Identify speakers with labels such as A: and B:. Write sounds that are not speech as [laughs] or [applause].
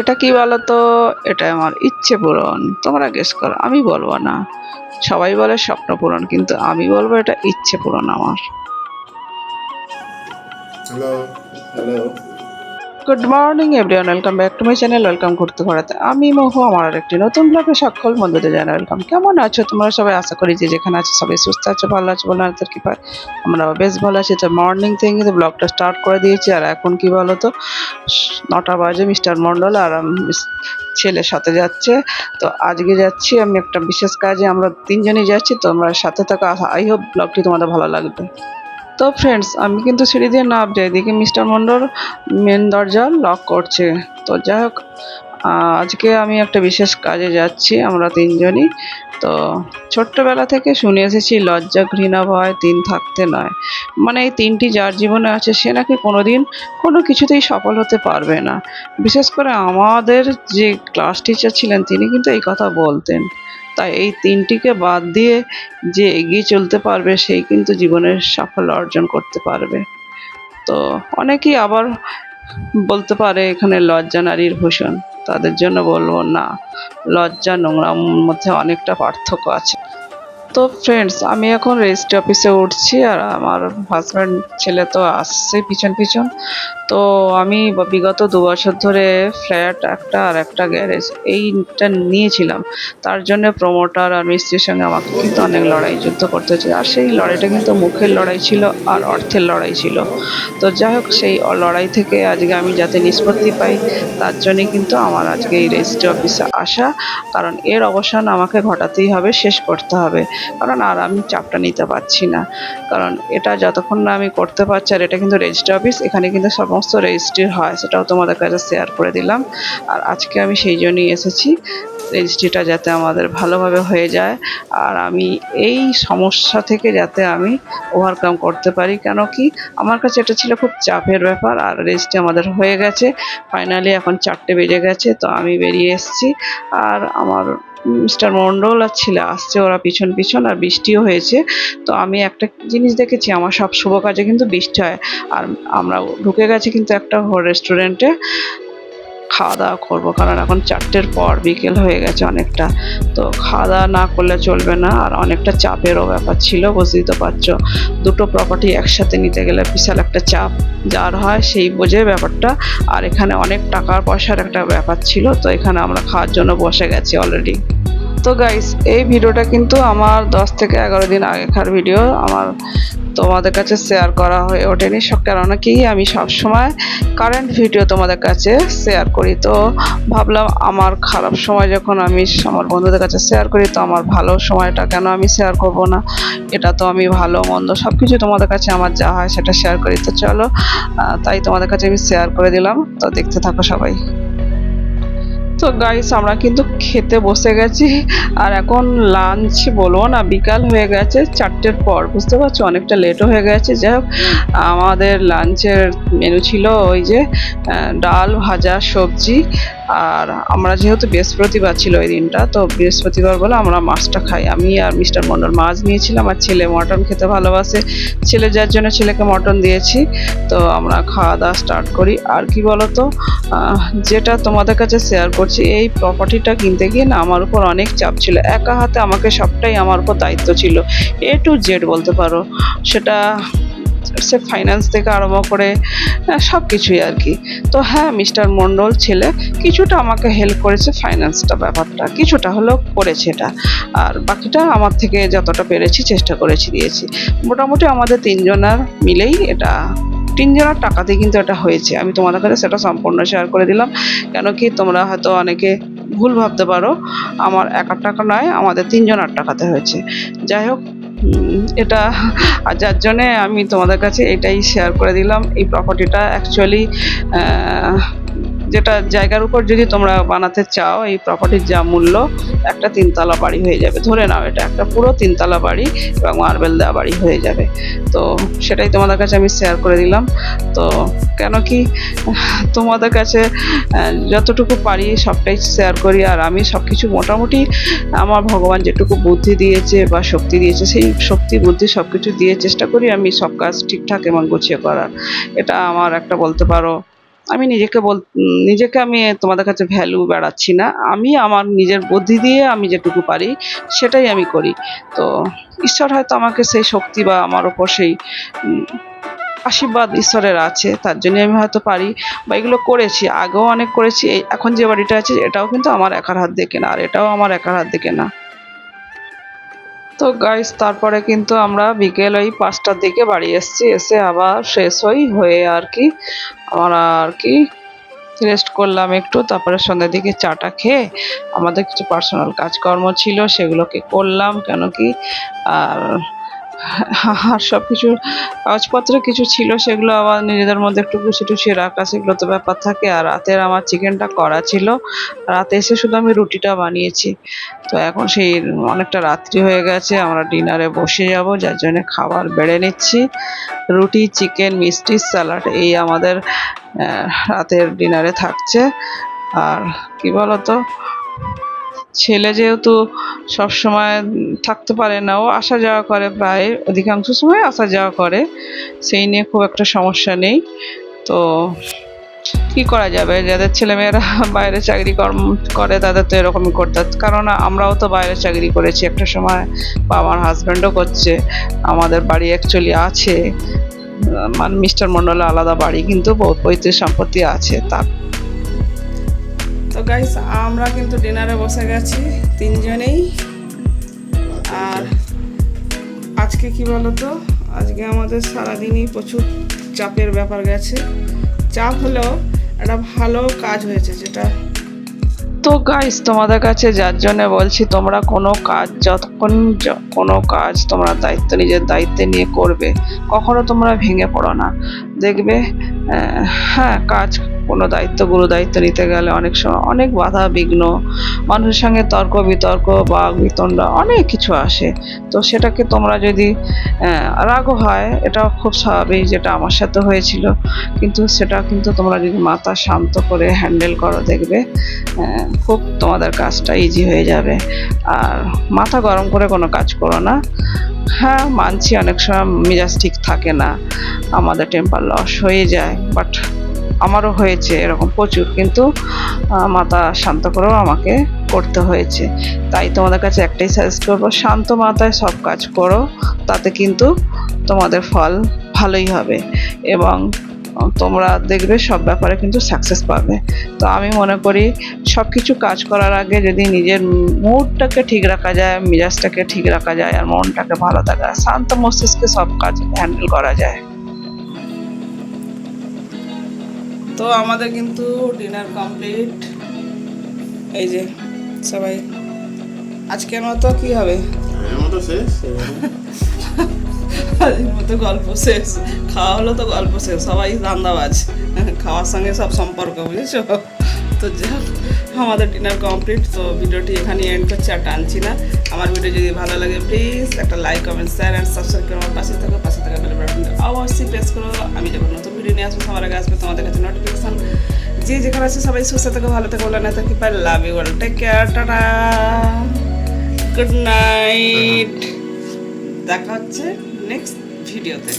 A: এটা কি বলো তো এটা আমার ইচ্ছে পূরণ। তোমরা গেস করো, আমি বলব না। সবাই বলে স্বপ্ন পূরণ, কিন্তু আমি বলব এটা ইচ্ছে পূরণ আমার।
B: Hello hello
A: good morning everyone welcome back to my channel welcome করতে ঘোরাতে আমি মহু, আমার একটি নতুন ব্লগে সকল বন্ধুদের জানাই ওয়েলকাম কেমন আছো তোমরা সবাই? আশা করি যে যেখানে আছো সবাই সুস্থ আছো, ভালো আছো, বলে আমাদের কি পায় আমরা বেশ ভালো আছি। তো মর্নিং থেকে কিন্তু ব্লগটা স্টার্ট করে দিয়েছি। আর এখন কি বলো তো নটা বাজে, মিস্টার মন্ডল আর ছেলের সাথে যাচ্ছে। তো আজকে যাচ্ছি আমি একটা বিশেষ কাজে। আমরা তিনজনই যাচ্ছি। তো আমরা সাথে থাকা। আই হোপ ব্লগটি তোমাদের ভালো লাগবে। তো ফ্রেন্ডস আমি কিন্তু সিঁড়ি দিয়ে নাম যাই। দেখি মিস্টার মন্ডল মেন দরজা লক করছে। তো যাই হোক আজকে আমি একটা বিশেষ কাজে যাচ্ছি, আমরা তিনজনই। তো ছোট্টবেলা থেকে শুনে এসেছি, লজ্জা, ঘৃণা, ভয়, তিন থাকতে নয়। মানে এই তিনটি যার জীবনে আছে, সে নাকি কোনো দিন কোনো কিছুতেই সফল হতে পারবে না। বিশেষ করে আমাদের যে ক্লাস টিচার ছিলেন, তিনি কিন্তু এই কথা বলতেন। তাই এই তিনটিকে বাদ দিয়ে যে এগিয়ে চলতে পারবে, সেই কিন্তু জীবনের সাফল্য অর্জন করতে পারবে। তো অনেকেই আবার বলতে পারে, এখানে লজ্জা নারীর ভূষণ। তাদের জন্য বলব, না, লজ্জা নোংরার মধ্যে অনেকটা পার্থক্য আছে। তো ফ্রেন্ডস আমি এখন রেজিস্ট্রি অফিসে উঠছি আর আমার হাজব্যান্ড ছেলে তো আসছে পিছন পিছন। তো আমি বিগত দু বছর ধরে ফ্ল্যাট একটা আর একটা গ্যারেজ এইটা নিয়েছিলাম। তার জন্য প্রমোটার আর মিস্ত্রির সঙ্গে আমাকে কিন্তু অনেক লড়াই যুদ্ধ করতে হচ্ছে আর সেই লড়াইটা কিন্তু মুখের লড়াই ছিল আর অর্থের লড়াই ছিল। তো যাই হোক, সেই লড়াই থেকে আজকে আমি যাতে নিষ্পত্তি পাই, তার জন্যই কিন্তু আমার আজকে এই রেজিস্ট্রি অফিসে আসা। কারণ এর অবসান আমাকে ঘটাতেই হবে, শেষ করতে হবে। কারণ আর আমি চাপটা নিতে পারছি না। কারণ এটা যতক্ষণ না আমি করতে পারছি, আর এটা কিন্তু রেজিস্ট্রি অফিস এখানে কিন্তু সমস্ত রেজিস্ট্রি হয়, সেটাও তোমাদের কাছে শেয়ার করে দিলাম। আর আজকে আমি সেই জন্যই এসেছি রেজিস্ট্রিটা যাতে আমাদের ভালোভাবে হয়ে যায়। আর আমি এই সমস্যা থেকে যাতে আমি ওভারকাম করতে পারি, কেন কি আমার কাছে এটা ছিল খুব চাপের ব্যাপার আর রেজিস্ট্রি আমাদের হয়ে গেছে। ফাইনালি এখন চারটে বেজে গেছে, তো আমি বেরিয়ে এসেছি। আর আমার মিস্টার মন্ডল আর ছেলে, আসছে ওরা পিছন পিছন আর বৃষ্টিও হয়েছে। তো আমি একটা জিনিস দেখেছি, আমার সব শুভ কাজে কিন্তু বৃষ্টি হয়। আর আমরা ঢুকে গেছি কিন্তু একটা রেস্টুরেন্টে খাওয়া দাওয়া করব, কারণ এখন চারটের পর বিকেল হয়ে গেছে অনেকটা। তো খাওয়া দাওয়া না করলে চলবে না, আর অনেকটা চাপেরও ব্যাপার ছিল, বুঝতেই তো পারছ। দুটো প্রপার্টি একসাথে নিতে গেলে বিশাল একটা চাপ যার হয়, সেই বোঝে ব্যাপারটা। আর এখানে অনেক টাকার পয়সার একটা ব্যাপার ছিল, তো এখানে আমরা খাওয়ার জন্য বসে গেছি অলরেডি তো গাইস এই ভিডিওটা কিন্তু আমার দশ থেকে এগারো দিন আগেকার ভিডিও আমার তোমাদের কাছে শেয়ার করা হয়ে ওঠেনি, সব কেননা কি, আমি সব সময় কারেন্ট ভিডিও তোমাদের কাছে শেয়ার করি। তো ভাবলাম আমার খারাপ সময় যখন আমি আমার বন্ধুদের কাছে শেয়ার করি, তো আমার ভালো সময়টা কেন আমি শেয়ার করব না? এটা তো আমি ভালো, মন্দ সব কিছু তোমাদের কাছে আমার যা হয় সেটা শেয়ার করি। তো চলো তাই তোমাদের কাছে আমি শেয়ার করে দিলাম। তো দেখতে থাকো সবাই। তো গাইস আমরা কিন্তু খেতে বসে গেছি। আর এখন লাঞ্চ বলব না, বিকাল হয়ে গেছে চারটের পর, বুঝতে পারছ? অনেকটা লেটও হয়ে গেছে। যাই হোক, আমাদের লাঞ্চের মেনু ছিল ওই যে ডাল ভাজা সবজি আর আমরা যেহেতু বৃহস্পতিবার ছিল ওই দিনটা, তো বৃহস্পতিবার বলে আমরা মাছটা খাই। আমি আর মিস্টার মন্ডল মাছ নিয়েছিলাম, আর ছেলে মটন খেতে ভালোবাসে। ছেলে যার জন্য ছেলেকে মটন দিয়েছি, তো আমরা খাওয়া দাওয়া স্টার্ট করি। আর কি বলতো যেটা তোমাদের কাছে শেয়ার করছি, এই প্রপার্টিটা কিনতে গিয়ে না আমার উপর অনেক চাপ ছিল। একা হাতে আমাকে সবটাই আমার উপর দায়িত্ব ছিল। এ টু জেড বলতে পারো। সেটা সে ফাইন্যান্স থেকে আরম্ভ করে সব কিছুই আর কি। তো হ্যাঁ মিস্টার মন্ডল ছেলে, কিছুটা আমাকে হেল্প করেছে ফাইন্যান্সটা ব্যাপারটা, কিছুটা হলেও করেছে এটা। আর বাকিটা আমার থেকে যতটা পেরেছি চেষ্টা করেছি, দিয়েছি। মোটামুটি আমাদের তিনজনের মিলেই এটা, তিনজনের টাকাতে কিন্তু এটা হয়েছে। আমি তোমাদের কাছে সেটা সম্পূর্ণ শেয়ার করে দিলাম। কেন কি তোমরা হয়তো অনেকে ভুল ভাবতে পারো, আমার একার টাকা নয়, আমাদের তিনজনের টাকাতে হয়েছে। যাই হোক এটা যার জন্যে আমি তোমাদের কাছে এটাই শেয়ার করে দিলাম। এই প্রপার্টিটা অ্যাকচুয়ালি যেটা জায়গার উপর যদি তোমরা বানাতে চাও, এই প্রপার্টির যা মূল্য, একটা তিনতলা বাড়ি হয়ে যাবে। ধরে নাও, এটা একটা পুরো তিনতলা বাড়ি এবং মার্বেল দেওয়া বাড়ি হয়ে যাবে। তো সেটাই তোমাদের কাছে আমি শেয়ার করে দিলাম। তো কেন কি, তোমাদের কাছে যতটুকু পারি সবটাই শেয়ার করি। আর আমি সব কিছু মোটামুটি আমার ভগবান যেটুকু বুদ্ধি দিয়েছে বা শক্তি দিয়েছে, সেই শক্তি, বুদ্ধি সব কিছু দিয়ে চেষ্টা করি আমি সব কাজ ঠিকঠাক এবং গুছিয়ে করার। এটা আমার একটা বলতে পারো আমি নিজেকে বল নিজেকে আমি তোমাদের কাছে ভ্যালু বেড়াচ্ছি না। আমি আমার নিজের বুদ্ধি দিয়ে আমি যেটুকু পারি, সেটাই আমি করি। তো ঈশ্বর হয়তো আমাকে সেই শক্তি বা আমার ওপর সেই আশীর্বাদ ঈশ্বরের আছে, তার জন্য আমি হয়তো পারি বা এগুলো করেছি, আগেও অনেক করেছি এখন যে বাড়িটা আছে, এটাও কিন্তু আমার একার হাত দিয়ে কেনা, আর এটাও আমার একার হাত দিয়ে কেনা। তো গাইস তারপরে কিন্তু আমরা বিকেল ওই পাঁচটার দিকে বাড়ি এসেছি, এসে আবার শেষ হই হয়ে আর কি, আমরা আর কি রেস্ট করলাম একটু, তারপরে সন্ধ্যের দিকে চাটা খেয়ে আমাদের কিছু পার্সোনাল কাজকর্ম ছিল, সেগুলোকে করলাম, কেন কি, আর আর সব কিছু কাগজপত্র কিছু ছিল, সেগুলো আবার নিজেদের মধ্যে একটু গুছিয়ে টুছিয়ে রাখা, সেগুলো তো ব্যাপার থাকে। আর রাতের আমার চিকেনটা করা ছিল। রাতে এসে শুধু আমি রুটিটা বানিয়েছি। তো এখন সেই অনেকটা রাত্রি হয়ে গেছে, আমরা ডিনারে বসে যাব, যার জন্য খাবার বেড়ে নিচ্ছি। রুটি, চিকেন, মিষ্টি, স্যালাড, এই আমাদের রাতের ডিনারে থাকছে। আর কি বলতো? ছেলে যেহেতু সব সময় থাকতে পারে না, ও আসা যাওয়া করে প্রায়, অধিকাংশ সময় আসা যাওয়া করে। সেই নিয়ে খুব একটা সমস্যা নেই। তো কি করা যাবে? যাদের ছেলেমেয়েরা [laughs] বাইরে চাকরি কর্ম করে, তাদের তো এরকমই করতে কারণ আমরাও তো বাইরে চাকরি করেছি। একটা সময় বা আমার হাজব্যান্ডও করছে। আমাদের বাড়ি অ্যাকচুয়ালি আছে। মানে মিস্টার মন্ডলের আলাদা বাড়ি, কিন্তু পৈতৃক সম্পত্তি আছে তার। তো গাইস আমরা কিন্তু ডিনারে বসে গেছি তিনজনেই। আর আজকে কি বলতো? আজকে আমাদের সারাদিনই প্রচুর চাপের ব্যাপার গেছে। চাপ হলেও একটা ভালো কাজ হয়েছে যেটা। তো গাইস তোমাদের কাছে যার জন্য বলছি, তোমরা কোনো কাজ যতক্ষণ কোনো কাজ তোমরা দায়িত্ব, নিজের দায়িত্বে নিয়ে করবে, কখনো তোমরা ভেঙে পড়ো না। দেখবে হ্যাঁ কাজ কোনো দায়িত্ব, গুরু দায়িত্ব নিতে গেলে অনেক সময় অনেক বাধা, বিঘ্ন, মানুষের সঙ্গে তর্ক, বিতর্ক বা বিতণ্ড অনেক কিছু আসে। তো সেটাকে তোমরা যদি রাগও হয়, এটাও খুব স্বাভাবিক যেটা আমার সাথে হয়েছিল। কিন্তু সেটা কিন্তু তোমরা যদি মাথা শান্ত করে হ্যান্ডেল করো, দেখবে খুব তোমাদের কাজটা ইজি হয়ে যাবে। আর মাথা গরম করে কোনো কাজ করো না। হ্যাঁ মানছি অনেক সময় মেজাজ ঠিক থাকে না, আমাদের টেম্পার লস হয়ে যায় বাট আমারও হয়েছে এরকম প্রচুর, কিন্তু মাথা শান্ত করেও আমাকে করতে হয়েছে। তাই তোমাদের কাছে একটাই সাজেস্ট করব, শান্ত মাথায় সব কাজ করো, তাতে কিন্তু তোমাদের ফল ভালোই হবে এবং তোমরা দেখবে সব ব্যাপারে কিন্তু সাকসেস পাবে। তো আমি মনে করি সব কিছু কাজ করার আগে যদি নিজের মুডটাকে ঠিক রাখা যায়, মেজাজটাকে ঠিক রাখা যায়, আর মনটাকে ভালো থাকা শান্ত মস্তিষ্কে সব কাজ হ্যান্ডেল করা যায়। তো আমাদের কিন্তু ডিনার কমপ্লিট এই যে সবাই আজকের মতো কি হবে?
B: মতো শেষ? [laughs]
A: আজকের মতো গল্প শেষ। খাওয়া হলো তো গল্প শেষ। সবাই ধান্দাবাজ [laughs] খাওয়ার সঙ্গে সব সম্পর্ক বুঝেছ? তো যাই হোক, আমাদের ডিনার কমপ্লিট তো ভিডিওটি এখানে এন্ড করছি আর টানছি না। আমার ভিডিও যদি ভালো লাগে প্লিজ একটা like comment share and subscribe করে আমার পাশে থাকো। পাশে থাকা বেল বাটনটা অবশ্যই প্রেস করো। আমি যখন নতুন আসব সবার আগে আসবে তোমাদের কাছে নোটিফিকেশন যে যেখানে আছে সবাই সুস্থ থাকো ভালো থাকো বলে না থাকি পাই love you all take care tata good night দেখা হচ্ছে নেক্সট ভিডিওতে